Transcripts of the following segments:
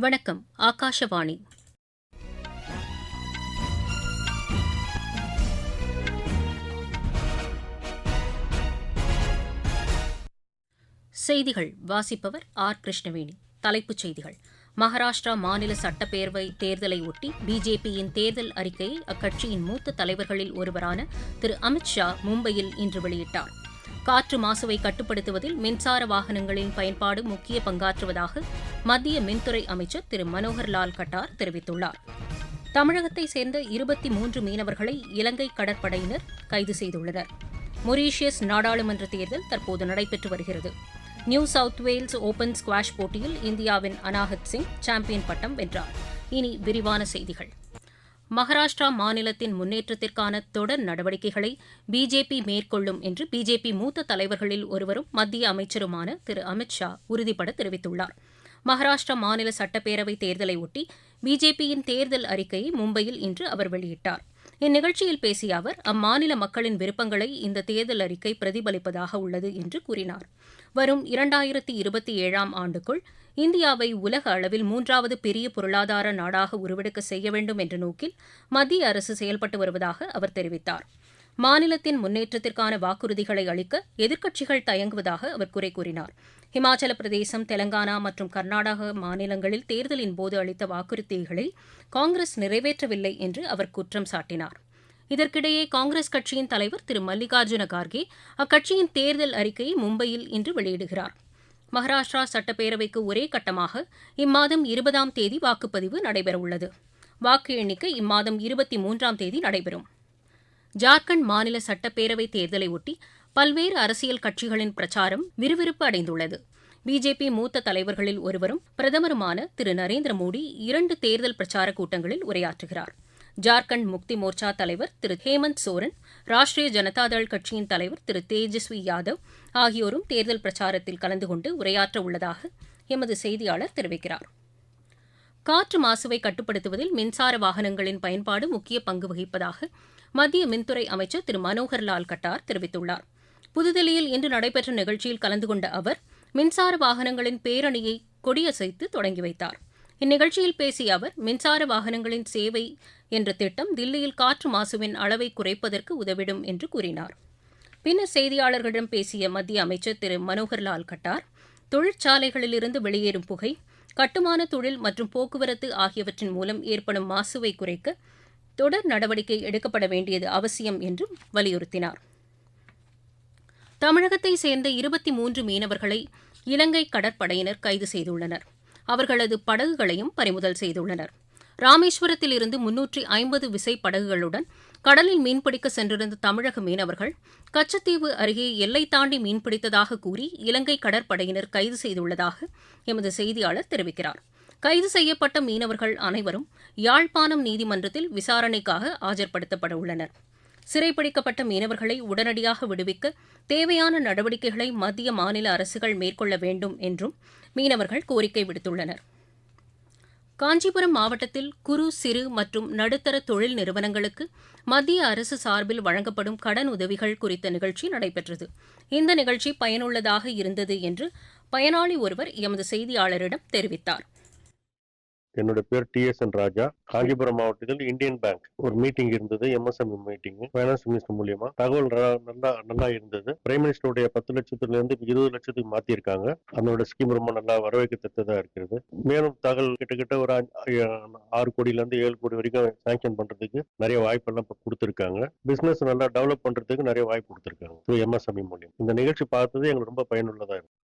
வணக்கம் ஆகாஷவாணி. செய்திகள் வாசிப்பவர் ஆர். கிருஷ்ணவேணி. தலைப்புச் செய்திகள். மகாராஷ்டிரா மாநில சட்டப்பேரவை தேர்தலை ஒட்டி பிஜேபியின் தேர்தல் அறிக்கையை அக்கட்சியின் மூத்த தலைவர்களில் ஒருவரான திரு. அமித் ஷா மும்பையில் இன்று வெளியிட்டார். காற்று மாசுவை கட்டுப்படுத்துவதில் மின்சார வாகனங்களின் பயன்பாடு முக்கிய பங்காற்றுவதாக மத்திய மின்துறை அமைச்சர் திரு மனோகர் லால் கட்டார் தெரிவித்துள்ளார். தமிழகத்தை சேர்ந்த இருபத்தி மூன்று மீனவர்களை இலங்கை கடற்படையினர் கைது செய்துள்ளனர். மொரீஷியஸ் நாடாளுமன்ற தேர்தல் தற்போது நடைபெற்று வருகிறது. New South Wales Open squash போட்டியில் இந்தியாவின் அனாஹத் சிங் சாம்பியன் பட்டம் வென்றார். இனி விரிவான செய்திகள். மகாராஷ்டிரா மாநிலத்தின் முன்னேற்றத்திற்கான தொடர் நடவடிக்கைகளை பிஜேபி மேற்கொள்ளும் என்று பிஜேபி மூத்த தலைவர்களில் ஒருவரும் மத்திய அமைச்சருமான திரு. அமித் ஷா உறுதிபட தெரிவித்துள்ளார். மகாராஷ்டிரா மாநில சட்டப்பேரவை தேர்தலை ஒட்டி பிஜேபியின் தேர்தல் அறிக்கையை மும்பையில் இன்று அவர் வெளியிட்டார். இந்நிகழ்ச்சியில் பேசிய அவர் அம்மாநில மக்களின் விருப்பங்களை இந்த தேர்தல் அறிக்கை பிரதிபலிப்பதாக உள்ளது என்று கூறினார். வரும் இரண்டாயிரத்தி இருபத்தி ஏழாம் ஆண்டுக்குள் இந்தியாவை உலக அளவில் மூன்றாவது பெரிய பொருளாதார நாடாக உருவெடுக்க செய்ய வேண்டும் என்ற நோக்கில் மத்திய அரசு செயல்பட்டு வருவதாக அவர் தெரிவித்தார். மாநிலத்தின் முன்னேற்றத்திற்கான வாக்குறுதிகளை அளிக்க எதிர்க்கட்சிகள் தயங்குவதாக அவர் குறை கூறினார். ஹிமாச்சல பிரதேசம் தெலங்கானா மற்றும் கர்நாடக மாநிலங்களில் தேர்தலின் போது அளித்த வாக்குறுதிகளை காங்கிரஸ் நிறைவேற்றவில்லை என்று அவர் குற்றம் சாட்டினார். இதற்கிடையே காங்கிரஸ் கட்சியின் தலைவர் திரு. மல்லிகார்ஜுன கார்கே அக்கட்சியின் தேர்தல் அறிக்கையை மும்பையில் இன்று வெளியிடுகிறார். மகாராஷ்டிரா சட்டப்பேரவைக்கு ஒரே கட்டமாக இம்மாதம் இருபதாம் தேதி வாக்குப்பதிவு நடைபெறவுள்ளது. வாக்கு எண்ணிக்கை இம்மாதம் இருபத்தி மூன்றாம் தேதி நடைபெறும். ஜார்க்கண்ட் மாநில சட்டப்பேரவை தேர்தலை ஒட்டி பல்வேறு அரசியல் கட்சிகளின் பிரச்சாரம் விறுவிறுப்பு அடைந்துள்ளது. பிஜேபி மூத்த தலைவர்களில் ஒருவரும் பிரதமருமான திரு. நரேந்திர மோடி இரண்டு தேர்தல் பிரச்சார கூட்டங்களில் உரையாற்றுகிறார். ஜார்க்கண்ட் முக்தி மோர்ச்சா தலைவர் திரு ஹேமந்த் சோரன் ராஷ்டிரிய ஜனதாதள் கட்சியின் தலைவர் திரு தேஜஸ்வி யாதவ் ஆகியோரும் தேர்தல் பிரச்சாரத்தில் கலந்து கொண்டு உரையாற்ற உள்ளதாக எமது செய்தியாளர் தெரிவிக்கிறார். காற்று மாசுவை கட்டுப்படுத்துவதில் மின்சார வாகனங்களின் பயன்பாடு முக்கிய பங்கு வகிப்பதாக மத்திய மின்துறை அமைச்சர் திரு மனோகர் லால் கட்டார் தெரிவித்துள்ளார். புதுதில்லியில் இன்று நடைபெற்ற நிகழ்ச்சியில் கலந்து கொண்ட அவர் மின்சார வாகனங்களின் பேரணியை கொடியசைத்து தொடங்கி வைத்தார். இந்நிகழ்ச்சியில் பேசிய அவர் மின்சார வாகனங்களின் சேவை என்ற திட்டம் தில்லியில் காற்று மாசுவின் அளவை குறைப்பதற்கு உதவிடும் என்று கூறினார். பின்னர் செய்தியாளர்களிடம் பேசிய மத்திய அமைச்சர் திரு. மனோகர் லால் கட்டார் தொழிற்சாலைகளிலிருந்து வெளியேறும் புகை கட்டுமான தொழில் மற்றும் போக்குவரத்து ஆகியவற்றின் மூலம் ஏற்படும் மாசுவை குறைக்க தொடர் நடவடிக்கை எடுக்கப்பட வேண்டியது அவசியம் என்றும் வலியுறுத்தினார். தமிழகத்தை சேர்ந்த இருபத்தி மூன்று மீனவர்களை இலங்கை கடற்படையினர் கைது செய்துள்ளனர். அவர்களது படகுகளையும் பறிமுதல் செய்துள்ளனர். ராமேஸ்வரத்தில் இருந்து முன்னூற்றி ஐம்பது விசை படகுகளுடன் கடலில் மீன்பிடிக்க சென்றிருந்த தமிழக மீனவர்கள் கச்சத்தீவு அருகே எல்லை தாண்டி மீன்பிடித்ததாக கூறி இலங்கை கடற்படையினர் கைது செய்துள்ளதாக எமது செய்தியாளர் தெரிவிக்கிறார். கைது செய்யப்பட்ட மீனவர்கள் அனைவரும் யாழ்ப்பாணம் நீதிமன்றத்தில் விசாரணைக்காக ஆஜர்படுத்தப்பட உள்ளனர். சிறைப்பிடிக்கப்பட்ட மீனவர்களை உடனடியாக விடுவிக்க தேவையான நடவடிக்கைகளை மத்திய மாநில அரசுகள் மேற்கொள்ள வேண்டும் என்றும் மீனவர்கள் கோரிக்கை விடுத்துள்ளனர். காஞ்சிபுரம் மாவட்டத்தில் குறு சிறு மற்றும் நடுத்தர தொழில் நிறுவனங்களுக்கு மத்திய அரசு சார்பில் வழங்கப்படும் கடன் உதவிகள் குறித்த நிகழ்ச்சி நடைபெற்றது. இந்த நிகழ்ச்சி பயனுள்ளதாக இருந்தது என்று பயனாளி ஒருவர் எமது செய்தியாளரிடம் தெரிவித்தார். என்னோட பேர் T S N Raja. Kanchipuram மாவட்டத்தில் இந்தியன் பேங்க் ஒரு மீட்டிங் இருந்தது எம்எஸ்எம்இ மீட்டிங் ஃபைனான்ஸ் மினிஸ்டர் மூலியமா. தகவல் நல்லா நல்லா இருந்தது. பிரைம் மினிஸ்டருடைய பத்து லட்சத்துல இருந்து இருபது லட்சத்துக்கு மாத்திருக்காங்க. அதனோட ஸ்கீம் ரொம்ப நல்லா வரவேற்கத்தக்கதா இருக்கிறது. மேலும் தகவல் கிட்டத்தட்ட ஒரு அஞ்சு- ஆறு கோடியில இருந்து ஏழு கோடி வரைக்கும் சாங்ஷன் பண்றதுக்கு நிறைய வாய்ப்பெல்லாம் இப்போ கொடுத்துருக்காங்க. பிசினஸ் நல்லா டெவலப் பண்றதுக்கு நிறைய வாய்ப்பு கொடுத்துருக்காங்க. எம்எஸ்எம்இ மூலியம். இந்த நிகழ்ச்சி பார்த்தது எங்களுக்கு ரொம்ப பயனுள்ளதா இருக்கும்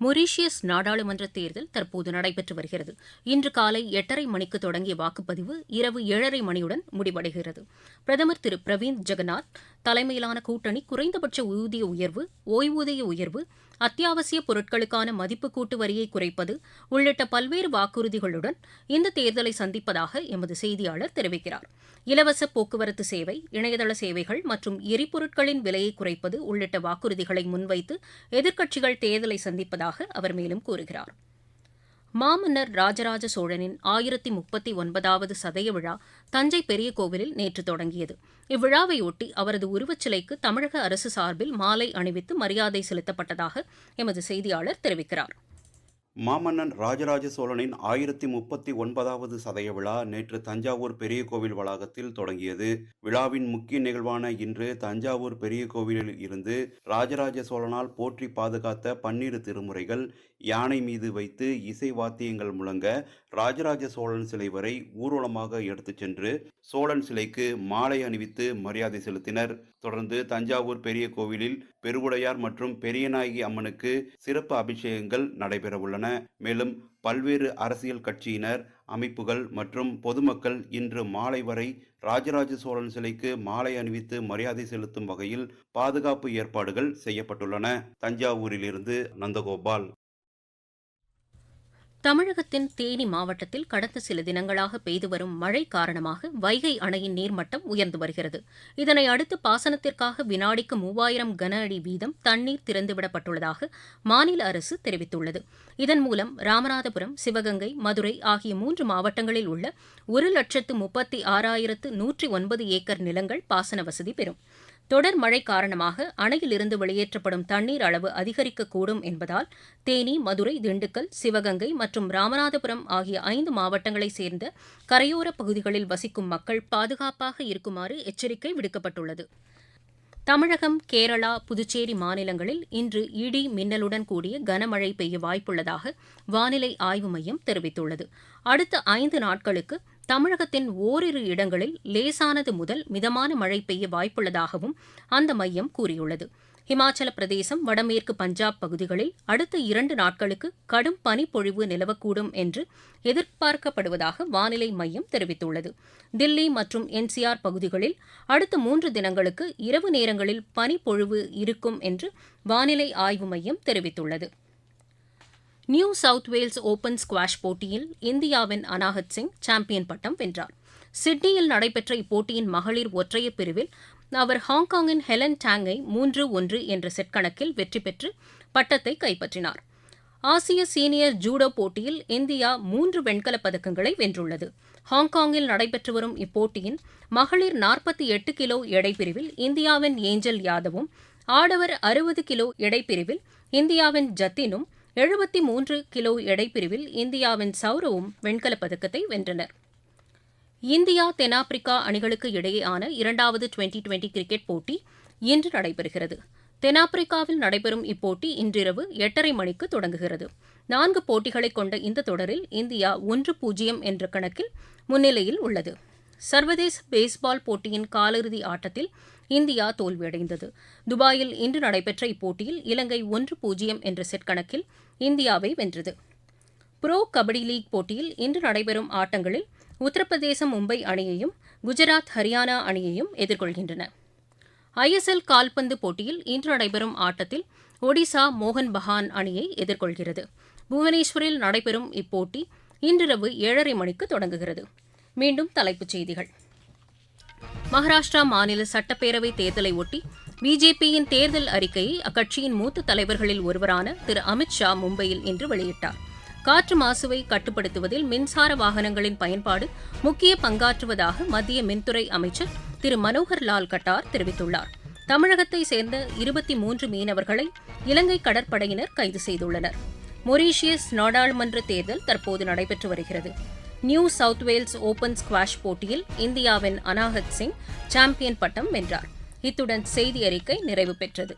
மொரீஷியஸ் நாடாளுமன்ற தேர்தல் தற்போது நடைபெற்று வருகிறது. இன்று காலை எட்டரை மணிக்கு தொடங்கிய வாக்குப்பதிவு இரவு ஏழரை மணியுடன் முடிவடைகிறது. பிரதமர் திரு. பிரவீந்த் ஜெகநாத் தலைமையிலான கூட்டணி குறைந்தபட்ச ஊதிய உயர்வு ஓய்வூதிய உயர்வு அத்தியாவசிய பொருட்களுக்கான மதிப்பு கூட்டு வரியை குறைப்பது உள்ளிட்ட பல்வேறு வாக்குறுதிகளுடன் இந்த தேர்தலை சந்திப்பதாக எமது செய்தியாளர் தெரிவிக்கிறார். இலவச போக்குவரத்து சேவை இணையதள சேவைகள் மற்றும் எரிபொருட்களின் விலையை குறைப்பது உள்ளிட்ட வாக்குறுதிகளை முன்வைத்து எதிர்க்கட்சிகள் தேர்தலை சந்திப்பதாக அவர் மேலும் கூறுகிறார். மாமன்னர் ராஜராஜ சோழனின் ஆயிரத்தி முப்பத்தி ஒன்பதாவது சதய விழா தஞ்சை பெரிய கோவிலில் நேற்று தொடங்கியது. இவ்விழாவையொட்டி அவரது உருவச்சிலைக்கு தமிழக அரசு சார்பில் மாலை அணிவித்து மரியாதை செலுத்தப்பட்டதாக எமது செய்தியாளர் தெரிவிக்கிறார். மாமன்னன் ராஜராஜ சோழனின் ஆயிரத்தி முப்பத்தி ஒன்பதாவது சதய விழா நேற்று தஞ்சாவூர் பெரிய கோவில் வளாகத்தில் தொடங்கியது. விழாவின் முக்கிய நிகழ்வான இன்று தஞ்சாவூர் பெரிய கோவிலில் இருந்து ராஜராஜ சோழனால் போற்றி பாதுகாத்த பன்னிரு திருமுறைகள் யானை மீது வைத்து இசை வாத்தியங்கள் முழங்க ராஜராஜ சோழன் சிலை வரை ஊர்வலமாக எடுத்துச் சென்று சோழன் சிலைக்கு மாலை அணிவித்து மரியாதை செலுத்தினர். தொடர்ந்து தஞ்சாவூர் பெரிய கோவிலில் பெருவுடையார் மற்றும் பெரியநாயகி அம்மனுக்கு சிறப்பு அபிஷேகங்கள் நடைபெறவுள்ளன. மேலும் பல்வேறு அரசியல் கட்சியினர் அமைப்புகள் மற்றும் பொதுமக்கள் இன்று மாலை வரை ராஜராஜ சோழன் சிலைக்கு மாலை அணிவித்து மரியாதை செலுத்தும் வகையில் பாதுகாப்பு ஏற்பாடுகள் செய்யப்பட்டுள்ளன. தஞ்சாவூரிலிருந்து நந்தகோபால். தமிழகத்தின் தேனி மாவட்டத்தில் கடந்த சில தினங்களாக பெய்து வரும் மழை காரணமாக வைகை அணையின் நீர்மட்டம் உயர்ந்து வருகிறது. இதனை அடுத்து பாசனத்திற்காக வினாடிக்கு மூவாயிரம் கன அடி வீதம் தண்ணீர் திறந்துவிடப்பட்டுள்ளதாக மாநில அரசு தெரிவித்துள்ளது. இதன் மூலம் ராமநாதபுரம் சிவகங்கை மதுரை ஆகிய மூன்று மாவட்டங்களில் உள்ள ஒரு லட்சத்து முப்பத்தி ஆறாயிரத்து நூற்றி ஒன்பது ஏக்கர் நிலங்கள் பாசன வசதி பெறும். தொடர் மழை காரணமாக அணையிலிருந்து வெளியேற்றப்படும் தண்ணீர் அளவு அதிகரிக்கக்கூடும் என்பதால் தேனி மதுரை திண்டுக்கல் சிவகங்கை மற்றும் ராமநாதபுரம் ஆகிய ஐந்து மாவட்டங்களைச் சேர்ந்த கரையோர பகுதிகளில் வசிக்கும் மக்கள் பாதுகாப்பாக இருக்குமாறு எச்சரிக்கை விடுக்கப்பட்டுள்ளது. தமிழகம் கேரளா புதுச்சேரி மாநிலங்களில் இன்று இடி மின்னலுடன் கூடிய கனமழை பெய்ய வாய்ப்புள்ளதாக வானிலை ஆய்வு மையம் தெரிவித்துள்ளது. அடுத்த ஐந்து நாட்களுக்கு தமிழகத்தின் ஓரிரு இடங்களில் லேசானது முதல் மிதமான மழை பெய்ய வாய்ப்புள்ளதாகவும் அந்த மையம் கூறியுள்ளது. இமாச்சல பிரதேசம் வடமேற்கு பஞ்சாப் பகுதிகளில் அடுத்த இரண்டு நாட்களுக்கு கடும் பனிப்பொழிவு நிலவக்கூடும் என்று எதிர்பார்க்கப்படுவதாக வானிலை மையம் தெரிவித்துள்ளது. தில்லி மற்றும் என்சிஆர் பகுதிகளில் அடுத்த மூன்று தினங்களுக்கு இரவு நேரங்களில் பனிப்பொழிவு இருக்கும் என்று வானிலை ஆய்வு மையம் தெரிவித்துள்ளது. New South Wales Open squash போட்டியில் இந்தியாவின் அனாகத் சிங் சாம்பியன் பட்டம் வென்றார். சிட்னியில் நடைபெற்ற இப்போட்டியின் மகளிர் ஒற்றையர் பிரிவில் அவர் ஹாங்காங்கின் ஹெலன் டாங்கை மூன்று ஒன்று என்ற செட் கணக்கில் வெற்றி பெற்று பட்டத்தை கைப்பற்றினார். ஆசிய சீனியர் ஜூடோ போட்டியில் இந்தியா மூன்று வெண்கலப் பதக்கங்களை வென்றுள்ளது. ஹாங்காங்கில் நடைபெற்று வரும் இப்போட்டியின் மகளிர் நாற்பத்தி எட்டு கிலோ எடைப்பிரிவில் இந்தியாவின் ஏஞ்சல் யாதவும் ஆடவர் அறுபது கிலோ எடைப்பிரிவில் இந்தியாவின் ஜத்தினும் எழுபத்தி மூன்று கிலோ எடைப்பிரிவில் இந்தியாவின் சௌரவும் வெண்கலப் பதக்கத்தை வென்றனர். இந்தியா தென்னாப்பிரிக்கா அணிகளுக்கு இடையேயான இரண்டாவது டுவெண்டி டுவெண்டி கிரிக்கெட் போட்டி இன்று நடைபெறுகிறது. தென்னாப்பிரிக்காவில் நடைபெறும் இப்போட்டி இன்றிரவு எட்டரை மணிக்கு தொடங்குகிறது. நான்கு போட்டிகளை கொண்ட இந்த தொடரில் இந்தியா ஒன்று பூஜ்ஜியம் என்ற கணக்கில் முன்னிலையில் உள்ளது. சர்வதேச பேஸ்பால் போட்டியின் காலிறுதி ஆட்டத்தில் இந்தியா தோல்வியடைந்தது. துபாயில் இன்று நடைபெற்ற இப்போட்டியில் இலங்கை ஒன்று பூஜ்ஜியம் என்ற செட் கணக்கில் இந்தியாவை வென்றது. புரோ கபடி லீக் போட்டியில் இன்று நடைபெறும் ஆட்டங்களில் உத்தரப்பிரதேசம் மும்பை அணியையும் குஜராத் ஹரியானா அணியையும் எதிர்கொள்கின்றன. ஐஎஸ்எல் கால்பந்து போட்டியில் இன்று நடைபெறும் ஆட்டத்தில் ஒடிசா மோகன் பகான் அணியை எதிர்கொள்கிறது. புவனேஸ்வரில் நடைபெறும் இப்போட்டி இன்றிரவு ஏழரை மணிக்கு தொடங்குகிறது. மீண்டும் தலைப்புச் செய்திகள். மகாராஷ்டிரா மாநில சட்டப்பேரவை தேர்தலை ஒட்டி பிஜேபியின் தேர்தல் அறிக்கையை அக்கட்சியின் மூத்த தலைவர்களில் ஒருவரான திரு அமித் ஷா மும்பையில் இன்று வெளியிட்டார். காற்று மாசுவை கட்டுப்படுத்துவதில் மின்சார வாகனங்களின் பயன்பாடு முக்கிய பங்காற்றுவதாக மத்திய மின்துறை அமைச்சர் திரு மனோகர் லால் கட்டார் தெரிவித்துள்ளார். தமிழகத்தை சேர்ந்த இருபத்தி மூன்று மீனவர்களை இலங்கை கடற்படையினர் கைது செய்துள்ளனர். மொரீஷியஸ் நாடாளுமன்ற தேர்தல் தற்போது நடைபெற்று வருகிறது. New South Wales Open squash போட்டியில் இந்தியாவின் அனாஹத் சிங் சாம்பியன் பட்டம் வென்றார். இத்துடன் செய்தி அறிக்கை நிறைவு பெற்றது.